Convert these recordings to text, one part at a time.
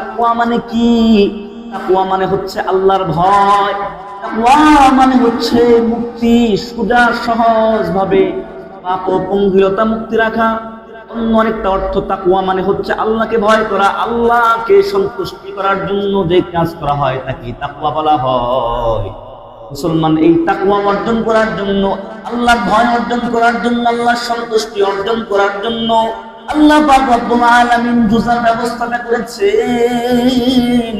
তাকুয়া মানে কি? তাকুয়া মানে হচ্ছে আল্লাহর ভয়। তাকুয়া মানে হচ্ছে মুক্তি, সুজা সহজ ভাবে পাপ পঙ্গুলতা মুক্তি রাখা। অন্য আরেকটা অর্থ তাকুয়া মানে হচ্ছে আল্লাহকে ভয় করা, আল্লাহকে সন্তুষ্টি করার জন্য যে কাজ করা হয় তাকে তাকুয়া বলা হয়। মুসলমান এই তাকুয়া অর্জন করার জন্য, আল্লাহর ভয় অর্জন করার জন্য, আল্লাহর সন্তুষ্টি অর্জন করার জন্য আল্লাহ পাক রব্বুল আলামিন রোজার ব্যবস্থাটা করেছেন।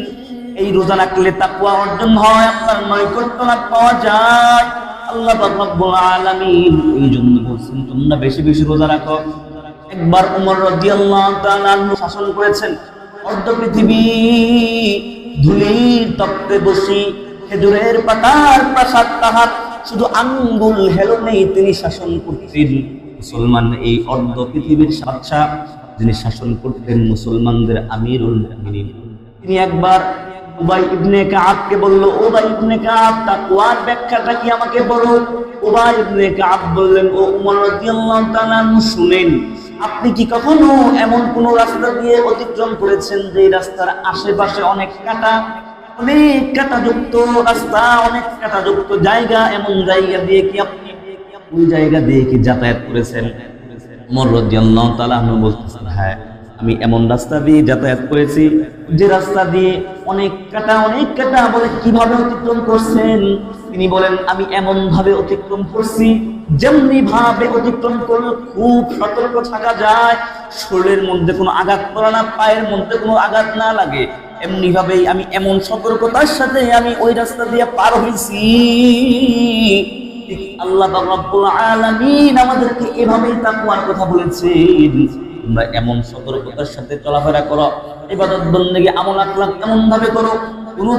এই রোজা রাখলে তাকুয়া অর্জন হয়, আপনার নৈকট্য লাভ পাওয়া যায়। আল্লাহ পাক রব্বুল আলামিন এই জন্য বলছেন, তোমরা বেশি বেশি রোজা রাখো। একবার উমর রাদিয়াল্লাহু তাআলা শাসন করেছেন, অর্ধ পৃথিবী ধুলির তপ্তে বসি খেজুরের পাতার প্রাসাদ তাহার, শুধু আঙ্গুল হেলনেই তিনি শাসন করতেন। মুসলমান এই অর্ধ পৃথিবীর বাদশাহ, যিনি শাসন করতেন মুসলমানদের আমিরুল তিনি একবার উবাই ইবনে বলল ইবনে তাকওয়ার ব্যাখ্যাটা কি আমাকে বলো উবাই ইবনে বললেন, ও উমর রাদিয়াল্লাহু তাআলা শুনেন, আপনি কি কখনো এমন কোন রাস্তা দিয়ে অতিক্রম করেছেন যে রাস্তার আশেপাশে অনেক কাটা, অনেক কাটাযুক্ত রাস্তা, অনেক কাটাযুক্ত জায়গা, এমন জায়গা দিয়ে কি আপনি ওই জায়গা দিয়ে কি যাতায়াত করেছেন? আনহু বলতেছেন হ্যাঁ আমি এমন রাস্তা দিয়ে যাতায়াত করেছি, যে রাস্তা দিয়ে অনেক কাটা অনেক কাটা বলে কীভাবে অতিক্রম করছেন? তিনি বলেন, আমি এমন ভাবে অতিক্রম করছি যেমনি ভাবে অতিক্রম করলে খুব সতর্ক থাকা যায়, শরীরের মধ্যে কোনো আঘাত করা না, পায়ের মধ্যে কোনো আঘাত না লাগে। এমনি ভাবেই আমি এমন সতর্কতার সাথে আমি ওই রাস্তা দিয়ে পার হয়েছি। আল্লাহ রব্বুল আলামিন আমাদেরকে এভাবেই তাকওয়ার কথা বলেছেন। তোমরা এমন সতর্কতার সাথে চলাফেরা করো, ইবাদত বন্দেগী আমল আখলাক এমন ভাবে করো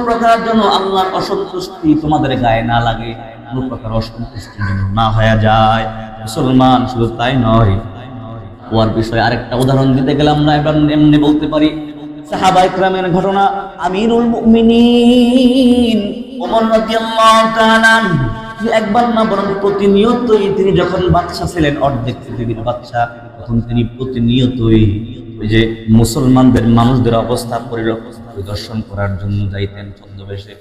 প্রকার যেন আল্লাহর অসন্তুষ্টি তোমাদের গায়ে না লাগে, কোন প্রকার অসন্তুষ্টি যেন না হয়ে যায়। মুসলমান, শুধু তাই নয় ওয়ার বিষয়ে আরেকটা উদাহরণ দিতে গেলাম না এবার এমনি বলতে পারি। সাহাবা ইকরামের ঘটনা আমিরুল মুমিনিন ওমর রাদিয়াল্লাহু তাআলা একবার না, বরং প্রতিনিয়তই তিনি যখন বাচ্চা ছিলেন, অর্ধেক পৃথিবীর বাচ্চা তখন তিনি প্রতিনিয়তই যে মুসলমানদের, মানুষদের অবস্থা পরিদর্শন করার জন্য যাইতেন ছদ্মবেশে।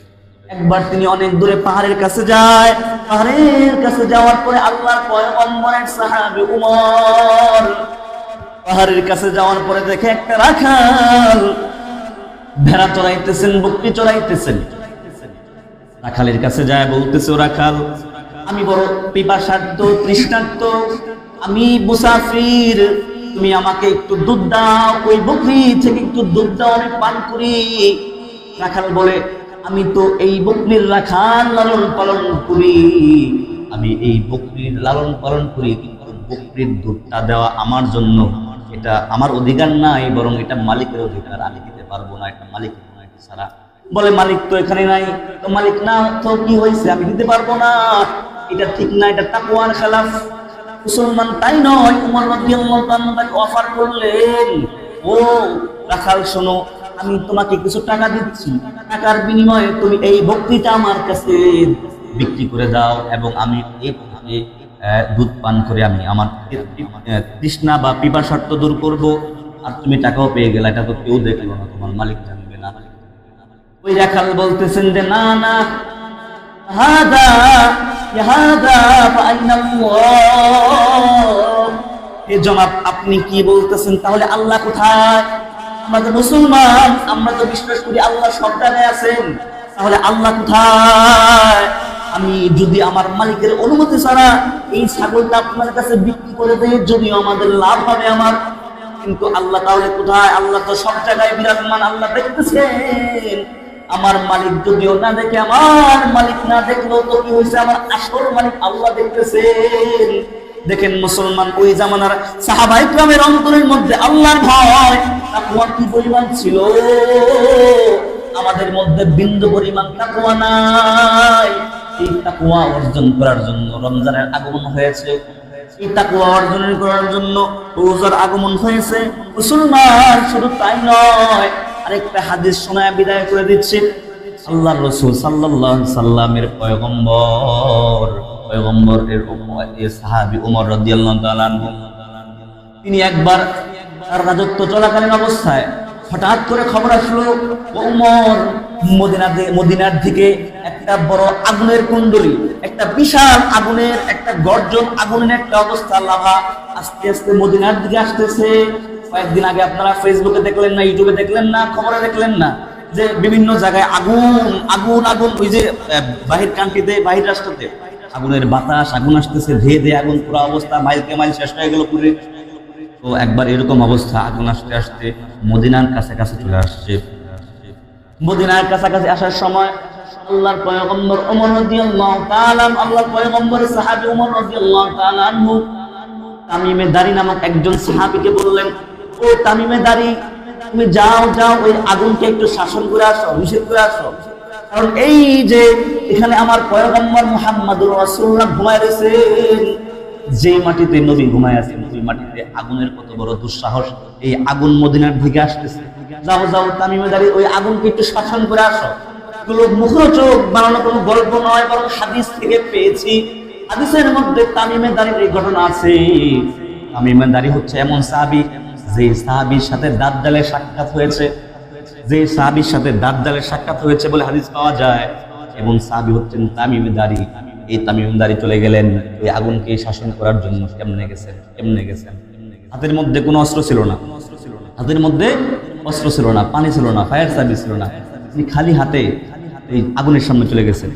একবার তিনি অনেক দূরে পাহাড়ের কাছে যায়। পাহাড়ের কাছে যাওয়ার পরে আল্লাহর পয়গম্বরের সাহাবী উমর পাহাড়ের কাছে যাওয়ার পরে দেখে একটা রাখাল। ভেড়া চড়াইতেছেন, বকরি চড়াইতেছেন। রাখালের কাছে যায়, বলতেছে রাখাল, আমি বড় পিপাসার্থ, তৃষ্ণার্থ। আমি মুসাফির, তুমি আমাকে একটু দুধ দাও, ওই বকরি থেকে একটু দুধ দাও, আমি পান করি। রাখাল বলে, আমি তো এই বকরির রাখাল লালন পালন করি। আমি এই বকরির লালন পালন করি, কিন্তু বকরির দুধটা দেওয়া আমার জন্য। এটা আমার অধিকার নাই, বরং এটা মালিকের অধিকার। আমি দিতে পারব না, এটা মালিকের ছাড়া বলে মালিক তো এখানে নাই। তো মালিক না তো কি হয়েছে? আমি দিতে পারব না। এটা ঠিক না এটা তাকুয়ার খেলাফ। মুসলমান তাই নয়? উমর রাদিয়াল্লাহু অফার করলেন। ও রাখাল শোনো আমি তোমাকে কিছু টাকা দিচ্ছি। টাকার বিনিময়ে তুমি এই বক্তৃতা আমার কাছে বিক্রি করে দাও এবং আমি আহ, দুধ পান করে আমি আমার তৃষ্ণা বা পিপাসার্থ দূর করব। আর তুমি টাকাও পেয়ে গেলে এটা তো কেউ দেখল না তোমার মালিক ওই রাখাল বলতেছেন যে, না না, হাদা জনাব, আপনি কি বলতেছেন? তাহলে আল্লাহ কোথায়? আমরা তো মুসলমান, আমরা তো বিশ্বাস করি আল্লাহ সব জায়গায় আছেন। তাহলে আল্লাহ কোথায়? আমি যদি আমার মালিকের অনুমতি ছাড়া এই ছাগলটা আপনার কাছে বিক্রি করে দেয় যদিও আমাদের লাভ হবে আমার। কিন্তু আল্লাহ তাহলে কোথায়? আল্লাহ তো সব জায়গায় বিরাজমান, আল্লাহ দেখতেছেন। আমার মালিক যদিও না দেখে, আমার মালিক না দেখলেও তো কি হয়েছে? আমার আসল মালিক আল্লাহ দেখতেছেন। দেখেন মুসলমান, ওই জামানার সাহাবাই গ্রামের অন্তরের মধ্যে আল্লাহর ভয় কি পরিমাণ ছিল? আমাদের মধ্যে বিন্দু পরিমাণ তাকুয়া নাই। এই তাকুয়া অর্জন করার জন্য রমজানের আগমন হয়েছে। এই তাকুয়া অর্জন করার জন্য রোজার আগমন হয়েছে। মুসলমান, শুধু তাই নয় আরেকটা হাদিস শোনায় বিদায় করে দিচ্ছে। আল্লাহ রসুল সাল্লাহ সাল্লামের পয়গম্বর, পয়গম্বরের সাহাবি উমর রাদিয়াল্লাহু তিনি একবার তার রাজত্ব চলাকালীন অবস্থায় হঠাৎ করে খবর আসলো ওমর মদিনা মদিনার দিকে একটা বড় আগুনের কুণ্ডলী, একটা বিশাল আগুনের, একটা গর্জন আগুনের একটা অবস্থা, লাভা আস্তে আস্তে মদিনার দিকে আসতেছে। কয়েকদিন আগে আপনারা ফেসবুকে দেখলেন না ইউটিউবে দেখলেন না, খবরে দেখলেন না যে বিভিন্ন জায়গায় আগুন আগুন আগুন, ওই যে বাহির কান্ট্রিতে, বাহির রাষ্ট্রতে আগুনের বাতাস, আগুন আসতেছে, ধেয়ে ধেয়ে আগুন, পুরো অবস্থা মাইলকে মাইল শেষ হয়ে গেল পুরে। তো একবার এরকম অবস্থা, আগুন আসতে আসতে মদিনার কাছে কাছে চলে আসছে। মদিনার কাছাকাছি আসার সময় আল্লাহর পয়গম্বর ওমর রাদিয়াল্লাহু তাআলা, আল্লাহর পয়গম্বরের সাহাবী ওমর রাদিয়াল্লাহু তাআলা আনহু তামিমে দাড়ি নামক একজন সাহাবীকে বললেন, ও তামিমে দাড়ি তুমি যাও যাও, ওই আগুনকে একটু শাসন করে আসো, নিষেধ করে আসো। কারণ এই যে এখানে আমার পয়গম্বর মুহাম্মাদুর রাসূলুল্লাহ ঘুমায় রয়েছেন যেই মাটিতে নবী ঘুমায় আছেন ওই মাটিতে আগুনের কত বড় দুঃসাহস, এই আগুন মদিনার দিকে আসতেছে। যাও যাও, তামিমে দাঁড়িয়ে ওই আগুনকে একটু শাসন করে আসো। বানানো কোনো গল্প নয়, বরং হাদিস থেকে পেয়েছি। হাদিসের মধ্যে তামিমে এই ঘটনা আছে। তামিমে হচ্ছে এমন সাহাবি যে সাহাবির সাথে দাঁতদালের সাক্ষাৎ হয়েছে। যে সাহাবির সাথে দাঁতদালের সাক্ষাৎ হয়েছে বলে হাদিস পাওয়া যায়। এবং সাহাবি হচ্ছেন তামিমে দাঁড়ি এই তামিমদারি চলে গেলেন ওই আগুনকে শাসন করার জন্য কেমনে গেছেন কেমনে গেছেন? হাতের মধ্যে কোনো অস্ত্র ছিল না। হাতের মধ্যে অস্ত্র ছিল না, পানি ছিল না, ফায়ার সার্ভিস ছিল না। তিনি খালি হাতে এই আগুনের সামনে চলে গেছেন।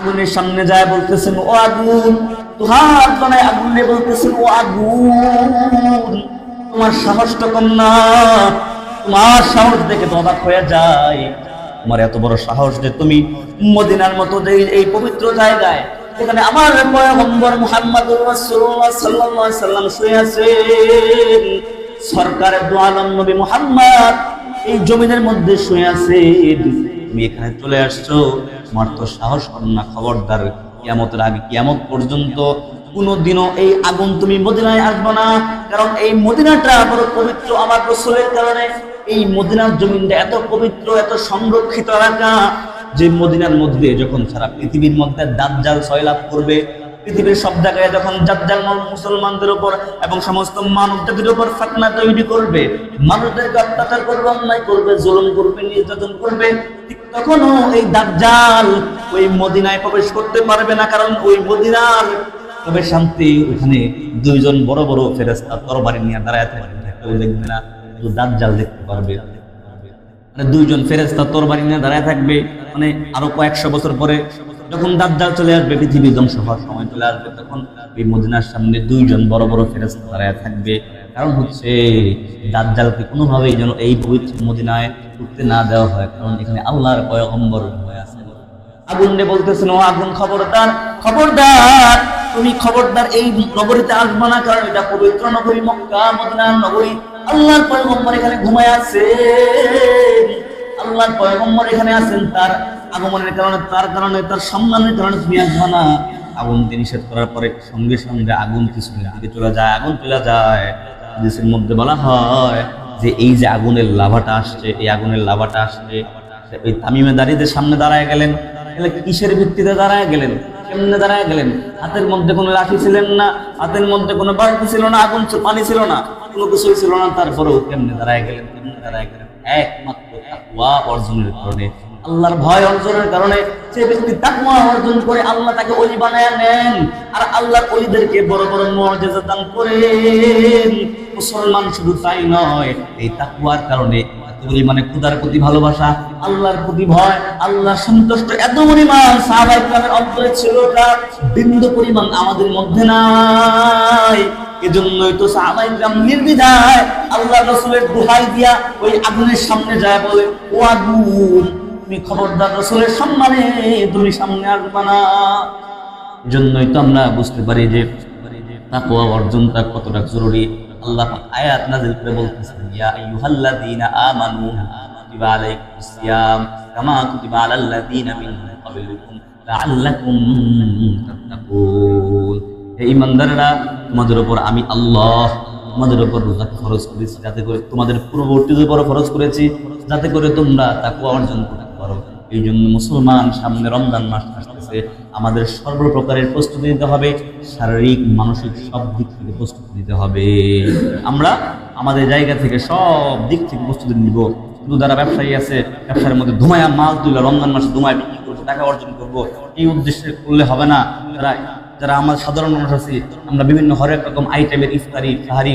আগুনের সামনে যায় বলতেছেন, ও আগুন, তোহার বানায় আগুন বলতেছেন, ও আগুন, তোমার সাহসটা কম না, তোমার সাহস দেখে তো অবাক হয়ে যায়। তোমার এত বড় সাহস যে তুমি মদিনার মতো যে এই- পবিত্র জায়গায় এখানে আমার পয়গম্বর সাল্লাম সরকারের দু আলম নবী এই জমিনের মধ্যে শুয়ে তুমি এখানে চলে আসছো, তোমার তো সাহস না, খবরদার। কিয়ামতের আগে কিয়ামত পর্যন্ত কোনোদিনও এই আগুন তুমি মদিনায় আসব না, কারণ এই মদিনাটা বড় পবিত্র। আমার রসুলের কারণে এই মদিনার জমিনটা এত পবিত্র, এত সংরক্ষিত এলাকা যে মদিনার মধ্যে যখন সারা পৃথিবীর মধ্যে দাজ্জাল সয়লাভ করবে, পৃথিবীর সব জায়গায় যখন দাজ্জাল মুসলমানদের উপর এবং সমস্ত মানব জাতির উপর ফাতনা তৈরি করবে, মানুষদেরকে অত্যাচার করবে, অন্যায় করবে, জুলুম করবে, নির্যাতন করবে তখনও এই দাজ্জাল ওই মদিনায় প্রবেশ করতে পারবে না, কারণ ওই মদিনার তবে শান্তি ওখানে দুইজন বড় বড় ফেরেস্তা তরবারি নিয়ে দাঁড়ায় থাকবে দেখবে না শুধু দাজ্জাল দেখতে পারবে। মানে দুইজন ফেরেস্তা তরবারি নিয়ে দাঁড়ায় থাকবে মানে আরও কয়েকশো বছর পরে যখন দাজ্জাল চলে আসবে, পৃথিবী ধ্বংস হওয়ার সময় চলে আসবে, তখন এই মদিনার সামনে দুইজন বড় বড় ফেরেস্তা দাঁড়ায় থাকবে। কারণ হচ্ছে দাজ্জালকে কোনোভাবেই যেন এই পবিত্র মদিনায় ঢুকতে না দেওয়া হয়, কারণ এখানে আল্লাহর পয়গম্বর হয়ে আছে আগুন রে বলতেছেন, ও আগুন খবরদার খবরদার, তুমি খবরদার এই নগরীতে আসবে না, কারণ এটা পবিত্র নগরী, মক্কা, মদিনার নগরী। আল্লাহর পয়গম্বর এখানে ঘুমায় আছে। আল্লাহর পয়গম্বর এখানে আছেন, তার আগমনের কারণে, তার কারণে, তার সম্মানের কারণে তুমি আসবে না। আগুনকে নিষেধ করার পরে সঙ্গে সঙ্গে আগুন কিছুদিন দিকে চলে যায়, আগুন চলে যায়। হাদিসের মধ্যে বলা হয় যে, এই যে আগুনের লাভাটা আসছে, এই আগুনের লাভাটা আসছে ওই তামিমে দাঁড়িয়ে সামনে দাঁড়ায় গেলেন। কিসের ভিত্তিতে দাঁড়ায় গেলেন? কেমনে দাঁড়ায় গেলেন। হাতের মধ্যে কোনো লাঠি ছিলেন না, হাতের মধ্যে কোনো বাড়তি ছিল না, আগুন পানি ছিল না, কোনো কিছুই ছিল না। তারপরেও কেমনে দাঁড়ায় গেলেন, কেমনে দাঁড়ায় গেলেন? একমাত্র তাকওয়া অর্জনের কারণে, আল্লাহর ভয় অর্জনের কারণে যে ব্যক্তি তাকওয়া অর্জন করে, আল্লাহ তাকে অলি বানায় নেন। আর আল্লাহর অলিদেরকে বড় বড় মর্যাদা দান করেন। মুসলমান শুধু তাই নয়, এই তাকুয়ার কারণে পরিমাণে খুদার প্রতি ভালোবাসা, আল্লাহর প্রতি ভয়, আল্লাহ সন্তুষ্ট। এত পরিমাণ সাহাবাই কামের অন্তরে ছিল ওটা বিন্দু পরিমাণ আমাদের মধ্যে নাই। এজন্যই তো সাহাবাই নির্বিধায় আল্লাহ রসুলের দোহাই দিয়া ওই আগুনের সামনে যায় বলে, ও আগুন, তুমি খবরদার রসুলের সম্মানে তুমি সামনে আসবা না। এজন্যই তো আমরা বুঝতে পারি যে তাকওয়া অর্জনটা কতটা জরুরি। আল্লাহ আয়াত করে বলতেছেন, ইয়া আইয়ুহাল্লাযীনা আমানু কুতিবা সিয়াম কামা কুতিবা আলাল্লাযীনা মিন ক্বাবলিকুম লাআল্লাকুম তাত্তাকুন। হে ঈমানদাররা, তোমাদের উপর আমি আল্লাহ, তোমাদের উপর রোজা খরচ করেছি, যাতে করে তোমাদের পূর্ববর্তীদের উপর খরচ করেছি, যাতে করে তোমরা তাকওয়া অর্জন করতে পারো। এই জন্য মুসলমান সামনে রমজান মাস করতেছে আমাদের সর্বপ্রকারের প্রস্তুতি নিতে হবে। শারীরিক, মানসিক সব দিক থেকে প্রস্তুতি নিতে হবে। আমরা আমাদের জায়গা থেকে সব দিক থেকে প্রস্তুতি নিব। শুধু যারা ব্যবসায়ী আছে, ব্যবসার মধ্যে ধুমায়া মাল তুলে রমজান মাসে ধুমায় বিক্রি করব টাকা অর্জন করব, এই উদ্দেশ্যে করলে হবে না। যারা যারা আমার সাধারণ মানুষ আছি, আমরা বিভিন্ন হরেক রকম আইটেমের ইফতারি সাহারি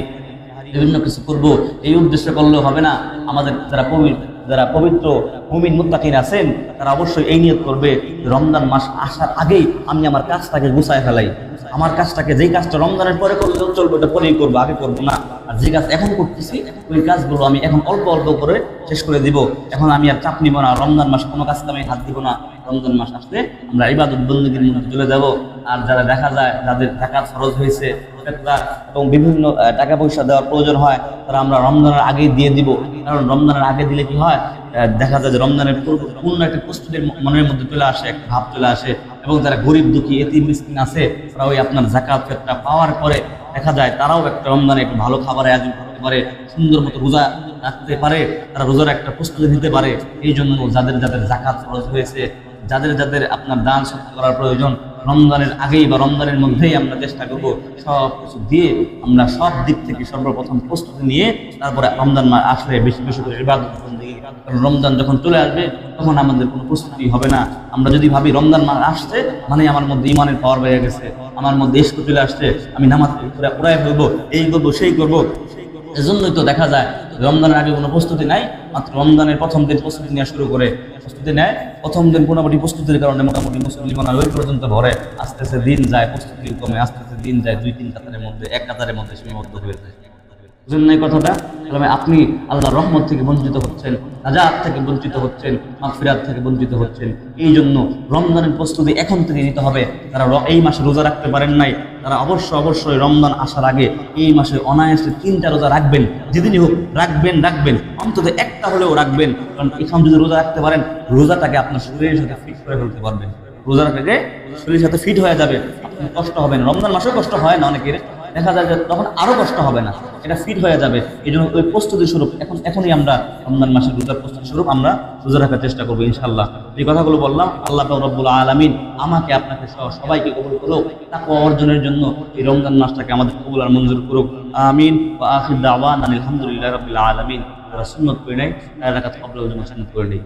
বিভিন্ন কিছু করব। এই উদ্দেশ্যে করলেও হবে না। আমাদের যারা পবিত্র যারা পবিত্র মুমিন মুত্তাকিন আছেন, তারা অবশ্যই এই নিয়ত করবে রমজান মাস আসার আগেই আমি আমার কাজটাকে গুছায় ফেলাই। আমার কাজটাকে যেই কাজটা রমজানের পরে করলে চলবে, ওটা পরেই করব, আগে করব না। আর যে কাজ এখন করতেছি, ওই কাজগুলো আমি এখন অল্প অল্প করে শেষ করে দিব। এখন আমি আর চাপ নিব না, রমজান মাস কোনো কাজকে আমি হাত দিব না। রমজান মাস আসলে আমরা ইবাদত বন্দীগীর মধ্যে চলে যাব। আর যারা দেখা যায়, যাদের জাকাত খরচ হয়েছে ফেতরা এবং বিভিন্ন টাকা পয়সা দেওয়ার প্রয়োজন হয়, তারা আমরা রমজানের আগেই দিয়ে দিব। কারণ রমজানের আগে দিলে কি হয়? দেখা যায় যে রমজানের পূর্ণ একটা প্রস্তুতির মনের মধ্যে চলে আসে একটা ভাব চলে আসে। এবং যারা গরিব, দুঃখী এতি মিসকিন আছে, তারা ওই আপনার জাকাত ফেতরা পাওয়ার পরে দেখা যায় তারাও একটা রমজানে একটু ভালো খাবার আয়োজন করতে পারে, সুন্দর মতো রোজা রাখতে পারে, তারা রোজার একটা প্রস্তুতি নিতে পারে। এই জন্য যাদের যাদের জাকাত খরচ হয়েছে, যাদের যাদের আপনার দান সত্য করার প্রয়োজন রমজানের আগেই বা রমজানের মধ্যেই আমরা চেষ্টা করব সব কিছু দিয়ে আমরা সব দিক থেকে সর্বপ্রথম প্রস্তুতি নিয়ে তারপরে রমজান মাস আসলে বেশি বেশি করে। কারণ রমজান যখন চলে আসবে, তখন আমাদের কোনো প্রস্তুতি হবে না আমরা যদি ভাবি রমজান মাস আসছে মানে আমার মধ্যে ইমানের পাওয়ার বেড়ে গেছে, আমার মধ্যে ইস্ক চলে আসছে, আমি নামাজ পুরাই ফেলব, এই করব, সেই করব, এজন্যই তো দেখা যায় রমজানের আগে কোনো প্রস্তুতি নাই, মাত্র রমজানের প্রথম দিন প্রস্তুতি নেওয়া শুরু করে, প্রস্তুতি নেয়। প্রথম দিন মোটামুটি প্রস্তুতির কারণে মোটামুটি মুসলিম ওই পর্যন্ত ভরে। আস্তে আস্তে দিন যায়, প্রস্তুতি কমে আস্তে আস্তে দিন যায়, দুই, তিন কাতারের মধ্যে, এক কাতারের মধ্যে সীমাবদ্ধ হয়ে যায়। বুঝলেন এই কথাটা? তাহলে আপনি আল্লাহর রহমত থেকে বঞ্চিত হচ্ছেন, নাজাত থেকে বঞ্চিত হচ্ছেন, মাগফিরাত থেকে বঞ্চিত হচ্ছেন। এই জন্য রমজানের প্রস্তুতি এখন থেকে নিতে হবে। তারা এই মাসে রোজা রাখতে পারেন নাই তারা অবশ্যই অবশ্যই রমজান আসার আগে এই মাসে অনায়াসে তিনটা রোজা রাখবেন। যেদিনই হোক রাখবেন রাখবেন। অন্তত একটা হলেও রাখবেন। কারণ এখন যদি রোজা রাখতে পারেন, রোজাটাকে আপনার শরীরের সাথে ফিট করে ফেলতে পারবেন। রোজাটাকে শরীরের সাথে ফিট হয়ে যাবে। কষ্ট হবে না। রমজান মাসেও কষ্ট হয় না অনেকের। দেখা যায় যে তখন আরও কষ্ট হবে না, এটা ফিট হয়ে যাবে। এই জন্য ওই প্রস্তুতি স্বরূপ, এখন, এখনই আমরা রমজান মাসের রোজার প্রস্তুতি স্বরূপ আমরা রোজা রাখার চেষ্টা করব ইনশাল্লাহ এই কথাগুলো বললাম, আল্লাহ রব্বুল আলামিন আমাকে, আপনাকে সহ সবাইকে কবুল করুক, তাকওয়া অর্জনের জন্য এই রমজান মাসটাকে আমাদের কবুল আর মঞ্জুর করুক। আমিন। ওয়া আখির দাওয়ান আলহামদুলিল্লাহ রাব্বিল আলামিন। তারা সুন্নত করে নেয় তারা সুন্নত করে নেই।